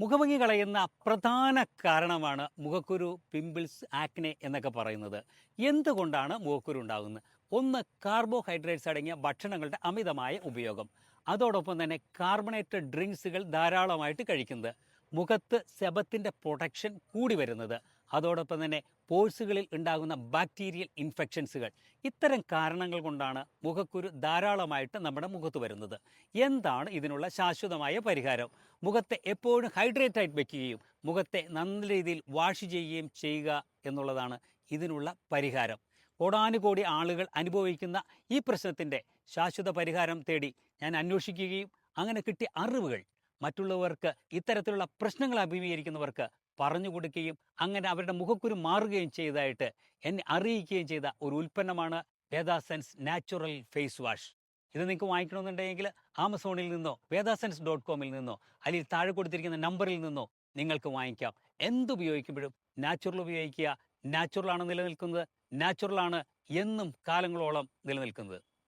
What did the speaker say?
മുഖഭംഗി കളയുന്ന പ്രധാന കാരണമാണ് മുഖക്കുരു പിമ്പിൾസ് ആക്നെ എന്നൊക്കെ പറയുന്നത്. എന്തുകൊണ്ടാണ് മുഖക്കുരു ഉണ്ടാകുന്നത്? ഒന്ന് കാർബോഹൈഡ്രേറ്റ്സ് അടങ്ങിയ ഭക്ഷണങ്ങളുടെ അമിതമായ ഉപയോഗം. അതോടൊപ്പം തന്നെ കാർബണേറ്റഡ് ഡ്രിങ്ക്സുകൾ ധാരാളമായിട്ട് കഴിക്കുന്നത്. മുഖത്ത് സെബത്തിന്റെ പ്രൊട്ടക്ഷൻ കൂടി വരുന്നത്. അതോടൊപ്പം തന്നെ പോഴ്സുകളിൽ ഉണ്ടാകുന്ന ബാക്ടീരിയൽ ഇൻഫെക്ഷൻസുകൾ. ഇത്തരം കാരണങ്ങൾ കൊണ്ടാണ് മുഖക്കുരു ധാരാളമായിട്ട് നമ്മുടെ മുഖത്ത് വരുന്നത്. എന്താണ് ഇതിനുള്ള ശാശ്വതമായ പരിഹാരം? മുഖത്തെ എപ്പോഴും ഹൈഡ്രേറ്റ് ആയിട്ട് വെക്കുകയും മുഖത്തെ നല്ല രീതിയിൽ വാഷ് ചെയ്യുകയും ചെയ്യുക എന്നുള്ളതാണ് ഇതിനുള്ള പരിഹാരം. കോടാനുകോടി ആളുകൾ അനുഭവിക്കുന്ന ഈ പ്രശ്നത്തിന്റെ ശാശ്വത പരിഹാരം തേടി ഞാൻ അന്വേഷിക്കുകയും അങ്ങനെ കിട്ടിയ അറിവുകൾ മറ്റുള്ളവർക്ക് ഇത്തരത്തിലുള്ള പ്രശ്നങ്ങൾ അഭിമുഖീകരിക്കുന്നവർക്ക് പറഞ്ഞു കൊടുക്കുകയും അങ്ങനെ അവരുടെ മുഖക്കുരു മാറുകയും ചെയ്തതായിട്ട് എന്നെ അറിയിക്കുകയും ചെയ്ത ഒരു ഉൽപ്പന്നമാണ് വേദാസെൻസ് നാച്ചുറൽ ഫേസ് വാഷ്. ഇത് നിങ്ങൾക്ക് വാങ്ങിക്കണമെന്നുണ്ടെങ്കിൽ ആമസോണിൽ നിന്നോ വേദാസെൻസ് ഡോട്ട് കോമിൽ നിന്നോ അല്ലെങ്കിൽ താഴെ കൊടുത്തിരിക്കുന്ന നമ്പറിൽ നിന്നോ നിങ്ങൾക്ക് വാങ്ങിക്കാം. എന്തുപയോഗിക്കുമ്പോഴും നാച്ചുറൽ ഉപയോഗിക്കുക നാച്ചുറലാണ് നിലനിൽക്കുന്നത് നാച്ചുറലാണ് എന്നും കാലങ്ങളോളം നിലനിൽക്കുന്നത്.